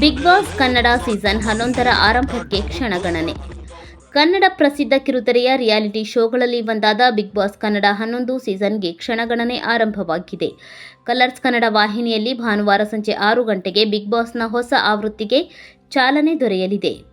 Big boss Kannada season ಹನ್ನೊಂದರ ಆರಂಭಕ್ಕೆ ಕ್ಷಣಗಣನೆ. ಕನ್ನಡ ಪ್ರಸಿದ್ಧ ಕಿರುತೆರೆಯ ರಿಯಾಲಿಟಿ ಶೋಗಳಲ್ಲಿ ಒಂದಾದ ಬಿಗ್ ಬಾಸ್ ಕನ್ನಡ ಹನ್ನೊಂದು ಸೀಸನ್ಗೆ ಕ್ಷಣಗಣನೆ ಆರಂಭವಾಗಿದೆ. ಕಲರ್ಸ್ ಕನ್ನಡ ವಾಹಿನಿಯಲ್ಲಿ ಭಾನುವಾರ ಸಂಜೆ ಆರು ಗಂಟೆಗೆ ಬಿಗ್ ಬಾಸ್ನ ಹೊಸ ಆವೃತ್ತಿಗೆ ಚಾಲನೆ ದೊರೆಯಲಿದೆ.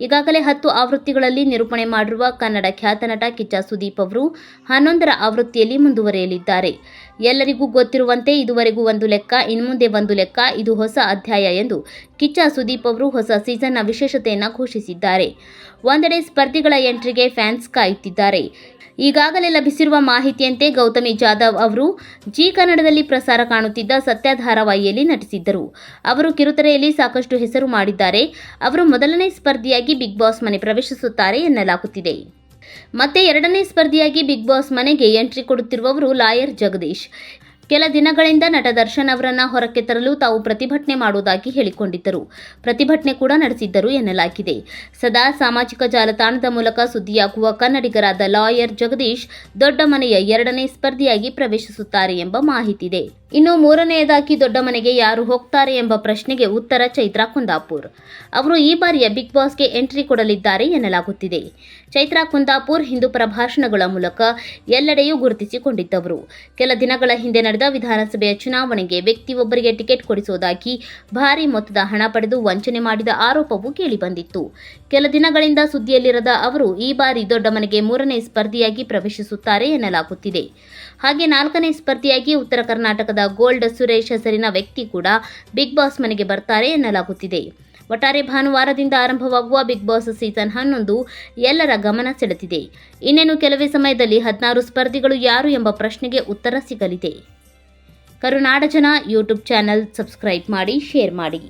ಈಗಾಗಲೇ ಹತ್ತು ಆವೃತ್ತಿಗಳಲ್ಲಿ ನಿರೂಪಣೆ ಮಾಡಿರುವ ಕನ್ನಡ ಖ್ಯಾತ ನಟ ಕಿಚ್ಚ ಸುದೀಪ್ ಅವರು ಹನ್ನೊಂದರ ಆವೃತ್ತಿಯಲ್ಲಿ ಮುಂದುವರೆಯಲಿದ್ದಾರೆ. ಎಲ್ಲರಿಗೂ ಗೊತ್ತಿರುವಂತೆ ಇದುವರೆಗೂ ಒಂದು ಲೆಕ್ಕ, ಇನ್ಮುಂದೆ ಒಂದು ಲೆಕ್ಕ, ಇದು ಹೊಸ ಅಧ್ಯಾಯ ಎಂದು ಕಿಚ್ಚ ಸುದೀಪ್ ಅವರು ಹೊಸ ಸೀಸನ್ನ ವಿಶೇಷತೆಯನ್ನು ಘೋಷಿಸಿದ್ದಾರೆ. ಒಂದೆಡೆ ಸ್ಪರ್ಧಿಗಳ ಎಂಟ್ರಿಗೆ ಫ್ಯಾನ್ಸ್ ಕಾಯುತ್ತಿದ್ದಾರೆ. ಈಗಾಗಲೇ ಲಭಿಸಿರುವ ಮಾಹಿತಿಯಂತೆ ಗೌತಮಿ ಜಾಧವ್ ಅವರು ಜಿ ಕನ್ನಡದಲ್ಲಿ ಪ್ರಸಾರ ಕಾಣುತ್ತಿದ್ದ ಸತ್ಯ ಧಾರಾವಾಹಿಯಲ್ಲಿ ನಟಿಸಿದ್ದರು. ಅವರು ಕಿರುತೆರೆಯಲ್ಲಿ ಸಾಕಷ್ಟು ಹೆಸರು ಮಾಡಿದ್ದಾರೆ. ಅವರು ಮೊದಲನೇ ಸ್ಪರ್ಧಿಯಾಗಿ ಬಿಗ್ ಬಾಸ್ ಮನೆ ಪ್ರವೇಶಿಸುತ್ತಾರೆ ಎನ್ನಲಾಗುತ್ತಿದೆ. ಮತ್ತೆ ಎರಡನೇ ಸ್ಪರ್ಧಿಯಾಗಿ ಬಿಗ್ ಬಾಸ್ ಮನೆಗೆ ಎಂಟ್ರಿ ಕೊಡುತ್ತಿರುವವರು ಲಾಯರ್ ಜಗದೀಶ್. ಕೆಲ ದಿನಗಳಿಂದ ನಟ ದರ್ಶನ್ ಅವರನ್ನ ಹೊರಕ್ಕೆ ತರಲು ತಾವು ಪ್ರತಿಭಟನೆ ಮಾಡುವುದಾಗಿ ಹೇಳಿಕೊಂಡಿದ್ದರು. ಪ್ರತಿಭಟನೆ ಕೂಡ ನಡೆಸಿದ್ದರು ಎನ್ನಲಾಗಿದೆ. ಸದಾ ಸಾಮಾಜಿಕ ಜಾಲತಾಣದ ಮೂಲಕ ಸುದ್ದಿಯಾಗುವ ಕನ್ನಡಿಗರಾದ ಲಾಯರ್ ಜಗದೀಶ್ ದೊಡ್ಡ ಮನೆಯ ಎರಡನೇ ಸ್ಪರ್ಧಿಯಾಗಿ ಪ್ರವೇಶಿಸುತ್ತಾರೆ ಎಂಬ ಮಾಹಿತಿ ಇದೆ ಇನ್ನು ಮೂರನೆಯದಾಗಿ ದೊಡ್ಡ ಮನೆಗೆ ಯಾರು ಹೋಗ್ತಾರೆ ಎಂಬ ಪ್ರಶ್ನೆಗೆ ಉತ್ತರ ಚೈತ್ರಾ ಕುಂದಾಪುರ್. ಅವರು ಈ ಬಾರಿಯ ಬಿಗ್ ಬಾಸ್ಗೆ ಎಂಟ್ರಿ ಕೊಡಲಿದ್ದಾರೆ ಎನ್ನಲಾಗುತ್ತಿದೆ. ಚೈತ್ರಾ ಕುಂದಾಪುರ್ ಹಿಂದೂ ಪ್ರಭಾಷಣಗಳ ಮೂಲಕ ಎಲ್ಲೆಡೆಯೂ ಗುರುತಿಸಿಕೊಂಡಿದ್ದವರು. ಕೆಲ ದಿನಗಳ ಹಿಂದೆ ನಡೆದ ವಿಧಾನಸಭೆಯ ಚುನಾವಣೆಗೆ ವ್ಯಕ್ತಿಯೊಬ್ಬರಿಗೆ ಟಿಕೆಟ್ ಕೊಡಿಸುವುದಾಗಿ ಭಾರಿ ಮೊತ್ತದ ಹಣ ಪಡೆದು ವಂಚನೆ ಮಾಡಿದ ಆರೋಪವೂ ಕೇಳಿಬಂದಿತ್ತು ಕೆಲ ದಿನಗಳಿಂದ ಸುದ್ದಿಯಲ್ಲಿರದ ಅವರು, ಈ ಬಾರಿ ದೊಡ್ಡ ಮನೆಗೆ ಮೂರನೇ ಸ್ಪರ್ಧಿಯಾಗಿ ಪ್ರವೇಶಿಸುತ್ತಾರೆ ಎನ್ನಲಾಗುತ್ತಿದೆ. ಹಾಗೆ ನಾಲ್ಕನೇ ಸ್ಪರ್ಧಿಯಾಗಿ ಉತ್ತರ ಕರ್ನಾಟಕದ ಗೋಲ್ಡ್ ಸುರೇಶ್ ಹೆಸರಿನ ವ್ಯಕ್ತಿ ಕೂಡ ಬಿಗ್ ಬಾಸ್ ಮನೆಗೆ ಬರ್ತಾರೆ ಎನ್ನಲಾಗುತ್ತಿದೆ. ಒಟ್ಟಾರೆ ಭಾನುವಾರದಿಂದ ಆರಂಭವಾಗುವ ಬಿಗ್ ಬಾಸ್ ಸೀಸನ್ ಹನ್ನೊಂದು ಎಲ್ಲರ ಗಮನ ಸೆಳೆದಿದೆ. ಇನ್ನೇನು ಕೆಲವೇ ಸಮಯದಲ್ಲಿ ಹದಿನಾರು ಸ್ಪರ್ಧಿಗಳು ಯಾರು ಎಂಬ ಪ್ರಶ್ನೆಗೆ ಉತ್ತರ ಸಿಗಲಿದೆ. ಕರುನಾಡ ಜನ ಯೂಟ್ಯೂಬ್ ಚಾನೆಲ್ ಸಬ್ಸ್ಕ್ರೈಬ್ ಮಾಡಿ ಶೇರ್ ಮಾಡಿ.